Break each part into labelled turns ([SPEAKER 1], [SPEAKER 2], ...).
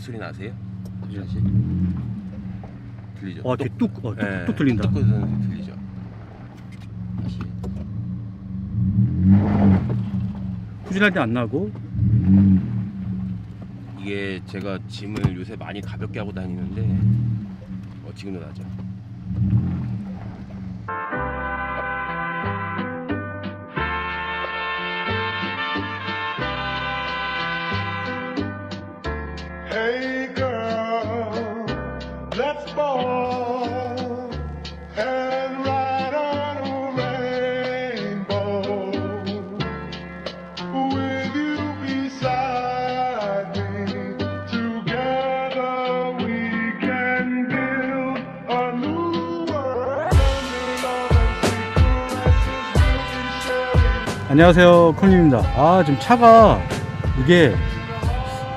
[SPEAKER 1] 소리 나세요? 다시 들리죠?
[SPEAKER 2] 어, 되게 뚝, 어, 뚝,
[SPEAKER 1] 예,
[SPEAKER 2] 뚝 들린다.
[SPEAKER 1] 뚝 소리 들리죠? 다시
[SPEAKER 2] 후진할 때 안 나고.
[SPEAKER 1] 이게 제가 짐을 요새 많이 가볍게 하고 다니는데 어, 지금도 나죠.
[SPEAKER 2] 안녕하세요, 콜님입니다. 아, 지금 차가 이게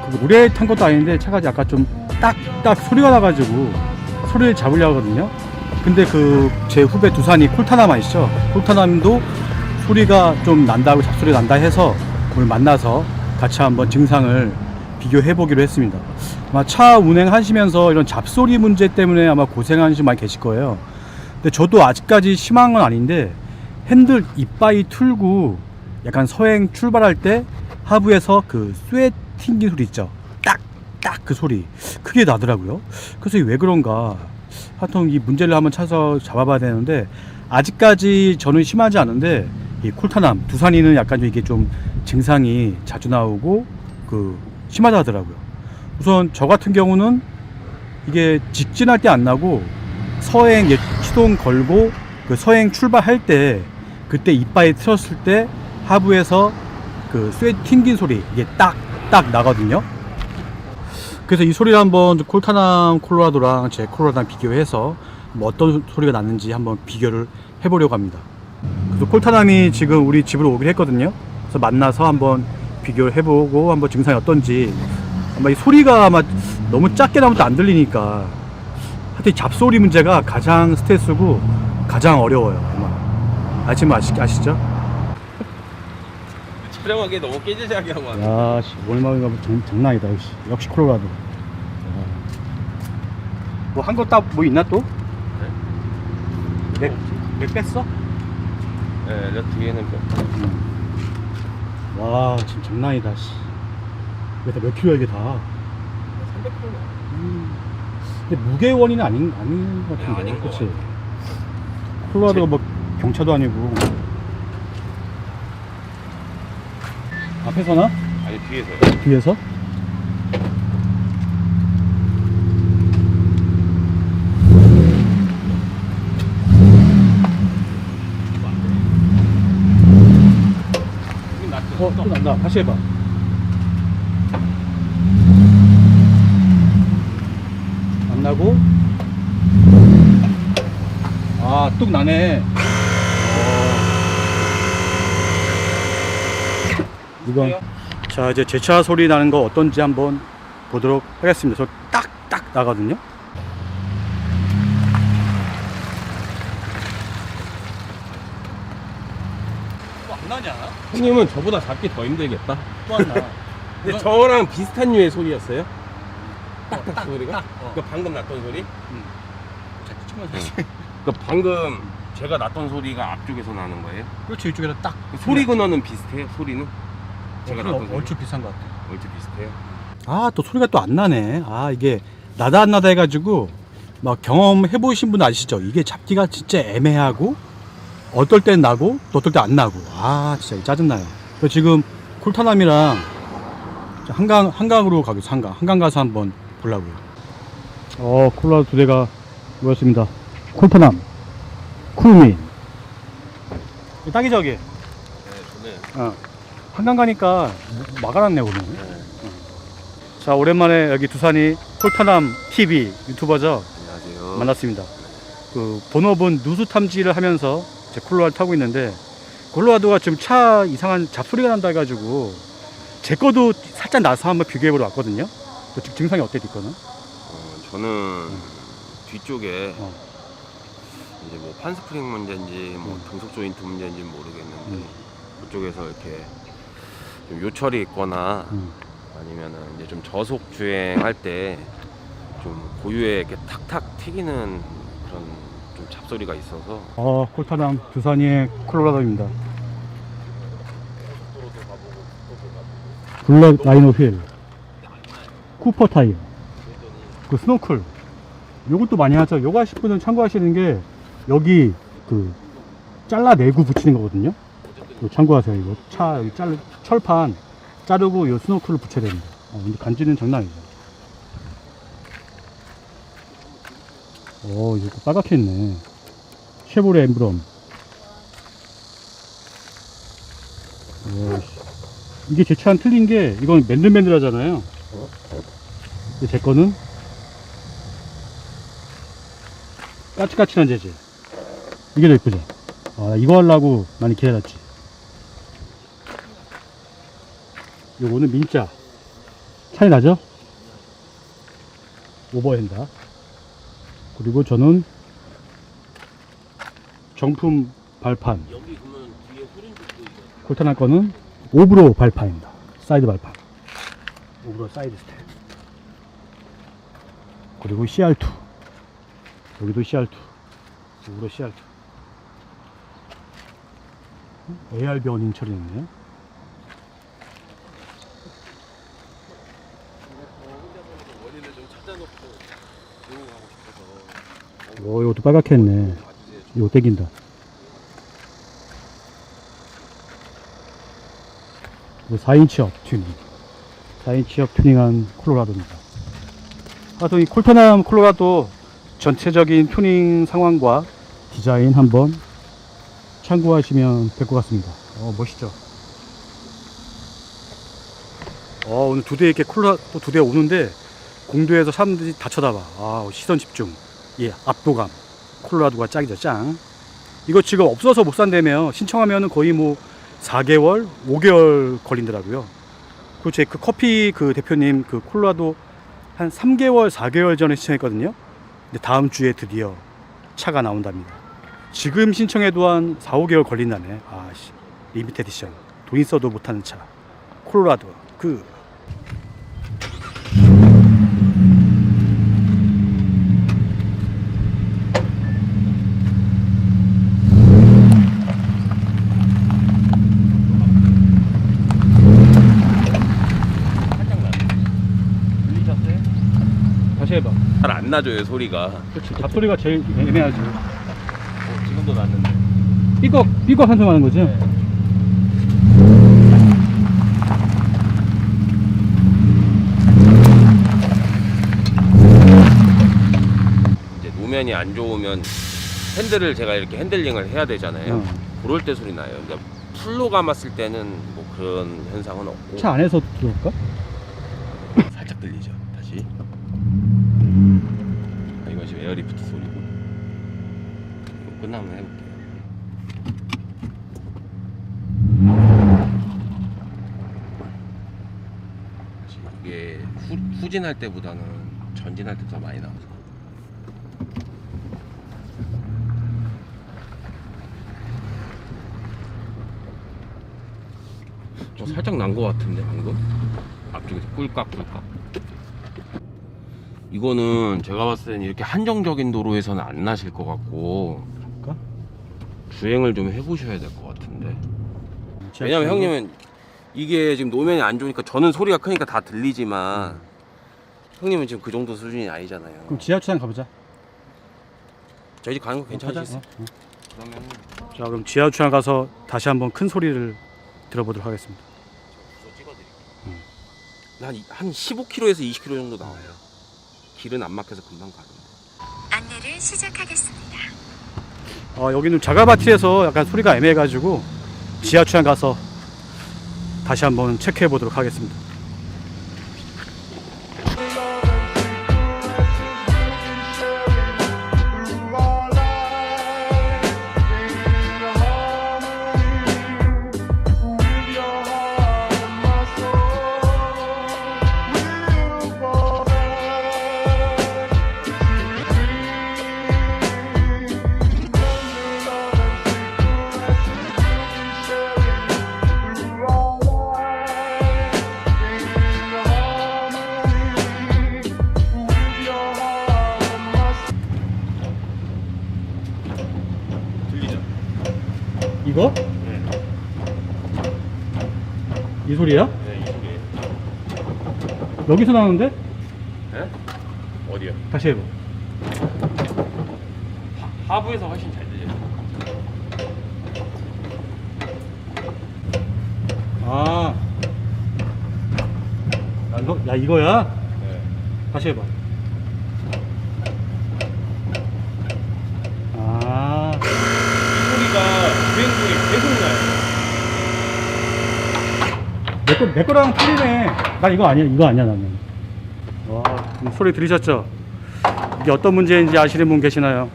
[SPEAKER 2] 그 오래 탄 것도 아닌데 차가 약간 좀 딱딱 소리가 나가지고 소리를 잡으려고 하거든요. 근데 그 제 후배 두산이 콜타남 아시죠? 콜타남도 소리가 좀 난다고 잡소리 난다 해서 오늘 만나서 같이 한번 증상을 비교해 보기로 했습니다. 아마 차 운행하시면서 이런 잡소리 문제 때문에 아마 고생하는 분 많이 계실 거예요. 근데 저도 아직까지 심한 건 아닌데 핸들 이빠이 틀고 약간 서행 출발할 때 하부에서 그 쇠 튕긴 소리 있죠. 딱 딱 그 소리 그게 나더라고요. 그래서 왜 그런가? 하여튼 이 문제를 한번 찾아 잡아봐야 되는데 아직까지 저는 심하지 않은데 이 콜타남 두산이는 약간 좀 이게 좀 증상이 자주 나오고 그 심하다 하더라고요. 우선 저 같은 경우는 이게 직진할 때 안 나고 서행 예, 시동 걸고 그 서행 출발할 때 그때 이빠에 틀었을 때 하부에서 그 쇠 튕긴 소리 이게 딱 딱 나거든요. 그래서 이 소리를 한번 좀 콜타남 콜로라도랑 제 콜로라도랑 비교해서 뭐 어떤 소리가 났는지 한번 비교를 해보려고 합니다. 그래서 콜타남이 지금 우리 집으로 오기로 했거든요. 그래서 만나서 한번 비교를 해보고 한번 증상이 어떤지 아마 이 소리가 아마 너무 작게 나면 또 안 들리니까 하여튼 이 잡소리 문제가 가장 스트레스고 가장 어려워요. 아마 아시면 아시, 아시죠?
[SPEAKER 1] 촬영하기 너무 깨지하게 하고 왔네.
[SPEAKER 2] 야, 씨, 월마가 장, 장난 아니다. 역시, 역시 콜로라도. 뭐 한 거 딱 뭐 있나 또? 맥, 맥 뺐어?
[SPEAKER 1] 네, 저 뒤에는 몇-
[SPEAKER 2] 와, 지금 장난이다. 씨. 이게 다몇 킬로야 이게 다?
[SPEAKER 1] 300kg.
[SPEAKER 2] 음. 근데 무게 원인은 아닌 아닌 것 같은데,
[SPEAKER 1] 네, 아닌 것
[SPEAKER 2] 그렇지?
[SPEAKER 1] 같아요.
[SPEAKER 2] 콜로라도가 뭐 경차도 아니고. 앞에서나?
[SPEAKER 1] 아니 뒤에서요.
[SPEAKER 2] 뒤에서? 어, 또 난다. 다시 해봐. 안 나고. 아, 뚝 나네. 어. 이건 자 이제 제 차 소리 나는 거 어떤지 한번 보도록 하겠습니다. 저 딱딱 나거든요. 또안 나냐?
[SPEAKER 1] 형님은 저보다 잡기 더 힘들겠다.
[SPEAKER 2] 또 안 나.
[SPEAKER 1] 근데 저랑 비슷한 류의 소리였어요? 딱딱 소리가?
[SPEAKER 2] 어.
[SPEAKER 1] 그 방금 났던 소리?
[SPEAKER 2] 자꾸 치면 사실.
[SPEAKER 1] 그 방금 제가 났던 소리가 앞쪽에서 나는 거예요?
[SPEAKER 2] 그렇지 이쪽에서 딱
[SPEAKER 1] 소리 근원은 비슷해요? 소리는? 제가
[SPEAKER 2] 어,
[SPEAKER 1] 났던 소리?
[SPEAKER 2] 얼추 비슷한 것 같아.
[SPEAKER 1] 얼추 비슷해요?
[SPEAKER 2] 아 또 소리가 또 안 나네. 아 이게 나다 안 나다 해가지고 막 경험해 보신 분 아시죠? 이게 잡기가 진짜 애매하고 어떨 땐 나고 또 어떨 때 안 나고 아 진짜 짜증나요. 저 지금 콜타남이랑 한강 한강으로 가겠어 한강 한강 가서 한번 보려고요. 어 콜라 두 대가 모였습니다. 콜타남, 쿠민. 딱이 저기.
[SPEAKER 1] 네, 저는
[SPEAKER 2] 어. 한강 가니까 막아놨네 오늘. 자 오랜만에 여기 두산이 콜타남 TV 유튜버죠
[SPEAKER 1] 안녕하세요.
[SPEAKER 2] 만났습니다. 그 본업은 누수 탐지를 하면서 제 콜로라도 타고 있는데 콜로라도가 지금 차 이상한 잡소리가 난다 해가지고 제 거도 살짝 나서 한번 비교해보러 왔거든요. 그 지금 증상이 어때 뒷거는?
[SPEAKER 1] 어, 저는 뒤쪽에
[SPEAKER 2] 어.
[SPEAKER 1] 이제 뭐 판스프링 문제인지 뭐
[SPEAKER 2] 음.
[SPEAKER 1] 등속 조인트 문제인지 모르겠는데
[SPEAKER 2] 음.
[SPEAKER 1] 그쪽에서 이렇게 좀 요철이 있거나
[SPEAKER 2] 음.
[SPEAKER 1] 아니면은 이제 좀 저속 주행할 때 좀 고유의 이렇게 탁탁 튀기는 그런 좀 잡소리가 있어서
[SPEAKER 2] 어, 콜타남 두산의 콜로라도입니다. 블랙 라이노 휠, 쿠퍼 타이어, 그 스노클. 요것도 많이 하죠. 요거 하실 분은 참고하시는 게 여기 그 잘라내고 붙이는 거거든요. 이거 참고하세요. 이거 차 여기 잘 철판 자르고 요 스노클을 붙여야 됩니다. 어, 근데 간지는 장난 아니죠. 오, 이거 빨갛게 했네. 쉐보레 엠브럼. 오, 씨. 이게 제 차랑 틀린 게 이건 맨들맨들 하잖아요. 근데 제 거는 까칠까칠한 재질. 이게 더 예쁘죠? 아, 이거 하려고 많이 기다렸지. 요거는 민자. 차이 나죠? 오버핸다. 그리고 저는 정품 발판. 콜타나 거는 오브로 발판입니다. 사이드 발판. 오브로 사이드 스텝. 그리고 CR2. 여기도 CR2. 오브로 CR2. ARB 어닝 처리했네요.
[SPEAKER 1] 원인을 좀 찾아놓고 조용하고 싶어서
[SPEAKER 2] 오, 이것도 빨갛게 했네. 이거 땡긴다. 이거 4인치 업 튜닝. 4인치 업 튜닝한 콜로라도입니다. 하여튼 이 콜테남 콜로라도 전체적인 튜닝 상황과 디자인 한번 참고하시면 될 것 같습니다. 어, 멋있죠? 어, 오늘 두 대 이렇게 콜로라도 두대 오는데 공도에서 사람들이 다 쳐다봐. 아, 시선 집중. 예, 압도감. 콜로라도가 짱이죠, 짱. 이거 지금 없어서 못 산다며 신청하면은 거의 뭐 4개월, 5개월 걸린더라고요. 그제그 커피 그 대표님 그 콜로라도 한 3개월, 4개월 전에 신청했거든요. 근데 다음 주에 드디어 차가 나온답니다. 지금 신청해도 한 4, 5개월 걸린다네. 아씨. 리미트 에디션. 돈 있어도 못하는 차. 콜로라도. 그
[SPEAKER 1] 살짝 나. 들리셨어요?
[SPEAKER 2] 다시 해봐.
[SPEAKER 1] 잘 안 나줘요 소리가.
[SPEAKER 2] 그렇지. 잡소리가 제일 애매하지.
[SPEAKER 1] 어, 지금도 났는데.
[SPEAKER 2] 삐걱, 삐걱 한숨 하는 거지?
[SPEAKER 1] 이제 노면이 안 좋으면 핸들을 제가 이렇게 핸들링을 해야 되잖아요.
[SPEAKER 2] 어.
[SPEAKER 1] 그럴 때 소리 나요. 그러니까 풀로 감았을 때는 뭐 그런 현상은 없고
[SPEAKER 2] 차 안에서 들어올까?
[SPEAKER 1] 살짝 들리죠. 다시. 에어리프트 소리고. 끝나면 해볼게요. 이게 후, 후진할 때보다는 전진할 때 더 많이 나와서. 어, 살짝 난것 같은데 방금 앞쪽에서 꿀깍꿀깍 이거는 제가 봤을 때는 이렇게 한정적인 도로에서는 안 나실 것 같고
[SPEAKER 2] 그럴까?
[SPEAKER 1] 주행을 좀 해보셔야 될 것 같은데 왜냐면 형님은 이게 지금 노면이 안 좋으니까 저는 소리가 크니까 다 들리지만 형님은 지금 그 정도 수준이 아니잖아요
[SPEAKER 2] 그럼 지하철장 가보자.
[SPEAKER 1] 저희 집 가는 거 괜찮으시겠어요?
[SPEAKER 2] 어, 어.
[SPEAKER 1] 그러면
[SPEAKER 2] 자, 그럼 지하철장 가서 다시 한번 큰 소리를 들어보도록 하겠습니다.
[SPEAKER 1] 저 찍어드릴게요
[SPEAKER 2] 음.
[SPEAKER 1] 한, 이- 한 15km에서 20km 정도 나와요 길은 안 막혀서 금방 가던데
[SPEAKER 3] 안내를 시작하겠습니다.
[SPEAKER 2] 어, 여기는 자가바티에서 약간 소리가 애매해가지고 지하철장 가서 다시 한번 체크해 보도록 하겠습니다. 이거? 네. 이 소리야?
[SPEAKER 1] 네, 이 소리.
[SPEAKER 2] 여기서 나오는데?
[SPEAKER 1] 네? 어디요?
[SPEAKER 2] 다시 해봐.
[SPEAKER 1] 하, 하부에서 훨씬 잘 들려.
[SPEAKER 2] 아. 야, 이거, 야, 이거야?
[SPEAKER 1] 네.
[SPEAKER 2] 다시 해봐.
[SPEAKER 1] 계속 나요.
[SPEAKER 2] 내 거, 내 거랑 틀리네. 난 이거 아니야, 이거 아니야, 나는. 와, 음, 소리 들으셨죠? 이게 어떤 문제인지 아시는 분 계시나요?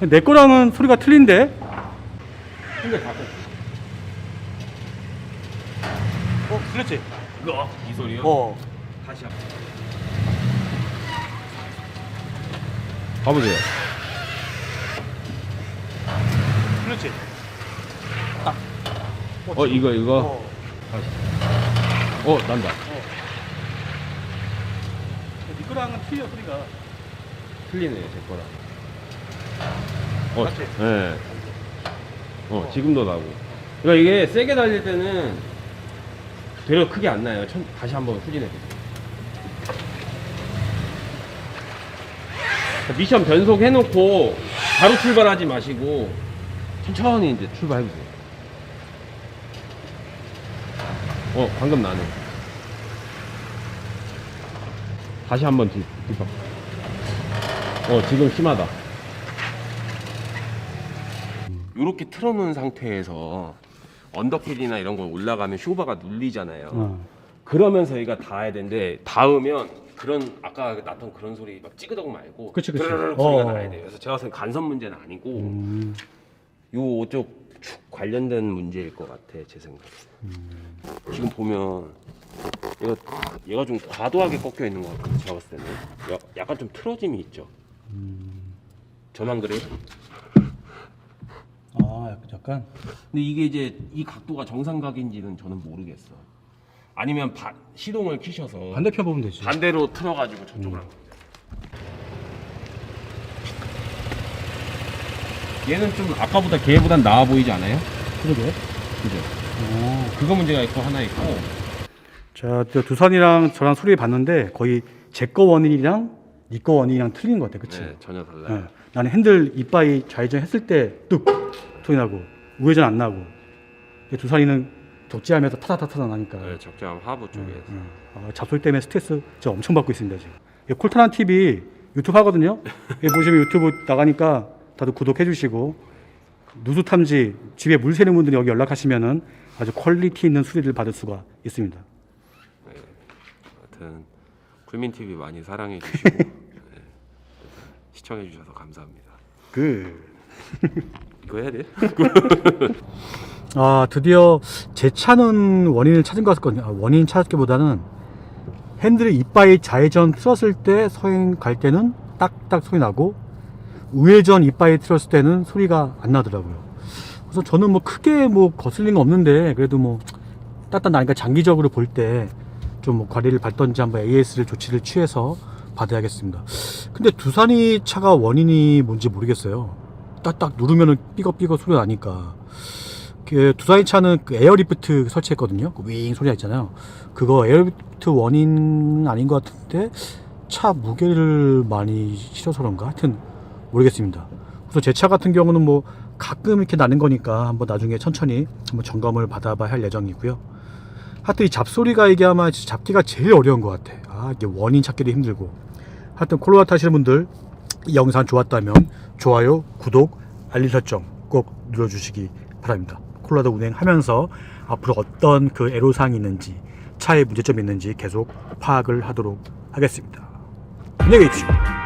[SPEAKER 2] 내 거랑은 소리가 틀린데?
[SPEAKER 1] 근데 가끔.
[SPEAKER 2] 어, 들렸지?
[SPEAKER 1] 이거 이 소리요?
[SPEAKER 2] 어.
[SPEAKER 1] 다시 한 번. 가보세요.
[SPEAKER 2] 들렸지?
[SPEAKER 1] 어 이거 이거.
[SPEAKER 2] 어.
[SPEAKER 1] 어 난다.
[SPEAKER 2] 네 거랑은 틀려, 소리가.
[SPEAKER 1] 틀리네요 제 거랑. 어,
[SPEAKER 2] 맞지?
[SPEAKER 1] 네. 어 지금도 나고. 그러니까 이게 세게 달릴 때는 되려 크게 안 나요. 천, 다시 한번 후진해 보세요. 미션 변속 해놓고 바로 출발하지 마시고 천천히 이제 출발해 보세요. 어 방금 나네. 다시 한번 뒤, 뒷바. 어 지금 심하다. 이렇게 틀어놓은 상태에서 언더킬이나 이런 거 올라가면 쇼바가 눌리잖아요.
[SPEAKER 2] 어.
[SPEAKER 1] 그러면서 얘가 닿아야 되는데 닿으면 그런 아까 났던 그런 소리 막 찌그덕 말고
[SPEAKER 2] 그치, 그치.
[SPEAKER 1] 드르륵 소리가
[SPEAKER 2] 어.
[SPEAKER 1] 나야 돼요. 그래서 제가 봤을 때 간선 문제는 아니고
[SPEAKER 2] 음.
[SPEAKER 1] 요쪽 축 관련된 문제일 것 같아 제 생각에. 지금 보면 얘가 얘가 좀 과도하게 꺾여 있는 것 같아요. 제가 봤을 때는 야- 약간 좀 틀어짐이 있죠. 저만 그래요?
[SPEAKER 2] 아, 약간.
[SPEAKER 1] 근데 이게 이제 이 각도가 정상각인지는 저는 모르겠어. 아니면 바- 시동을 키셔서
[SPEAKER 2] 반대편 보면 되지.
[SPEAKER 1] 반대로 틀어가지고 저쪽으로 한 거 얘는 좀 아까보다 걔보단 나아 보이지 않아요?
[SPEAKER 2] 그러게.
[SPEAKER 1] 그죠?
[SPEAKER 2] 어.
[SPEAKER 1] 그거 문제가 있고 하나 있고
[SPEAKER 2] 자, 저 두산이랑 저랑 소리 봤는데 거의 제 거 원인이랑 니 거 원인이랑 틀린 것 같아, 그치?
[SPEAKER 1] 네, 전혀 달라요.
[SPEAKER 2] 예. 나는 핸들 이빠이 좌회전 했을 때 뚝 소리 나고 우회전 안 나고 근데 두산이는 적지하면서 타다타다 나니까
[SPEAKER 1] 네, 적재함 하부 쪽에 서
[SPEAKER 2] 음. 아, 잡소리 때문에 스트레스 진짜 엄청 받고 있습니다 지금 이 콜타난 TV 유튜브 하거든요 보시면 유튜브 나가니까 다들 구독해 주시고 누수 탐지 집에 물 새는 분들이 여기 연락하시면은 아주 퀄리티 있는 수리를 받을 수가 있습니다
[SPEAKER 1] 하여튼 굴민 TV 많이 사랑해 주시고 네, 시청해 주셔서 감사합니다.
[SPEAKER 2] 그
[SPEAKER 1] 이거 해야 돼?
[SPEAKER 2] 아 드디어 제 차는 원인을 찾은 것 같거든요. 아, 원인 찾기보다는 핸들을 이빠이 좌회전 틀었을 때 서행 갈 때는 딱딱 소리 나고 우회전 이빠이 틀었을 때는 소리가 안 나더라고요. 그래서 저는 뭐 크게 뭐 거슬린 거 없는데 그래도 뭐 딱딱 나니까 장기적으로 볼 때좀뭐 과리를 밟던지 한번 AS를 조치를 취해서 받아야겠습니다. 근데 두산이 차가 원인이 뭔지 모르겠어요. 딱딱 누르면은 삐걱삐걱 소리 나니까. 그 두산이 차는 그 에어리프트 설치했거든요. 그 윙 소리가 있잖아요. 그거 에어리프트 원인 아닌 것 같은데 차 무게를 많이 실어서 그런가? 하여튼 모르겠습니다. 그래서 제 차 같은 경우는 뭐 가끔 이렇게 나는 거니까 한번 나중에 천천히 한번 점검을 받아봐야 할 예정이고요. 하여튼 이 잡소리가 이게 아마 잡기가 제일 어려운 것 같아. 아, 이게 원인 찾기도 힘들고. 하여튼 콜로라 타시는 분들 이 영상 좋았다면 좋아요, 구독, 알림 설정 꼭 눌러주시기 바랍니다. 콜라도 운행하면서 앞으로 어떤 그 애로사항이 있는지 차에 문제점이 있는지 계속 파악을 하도록 하겠습니다. 안녕히 계십시오.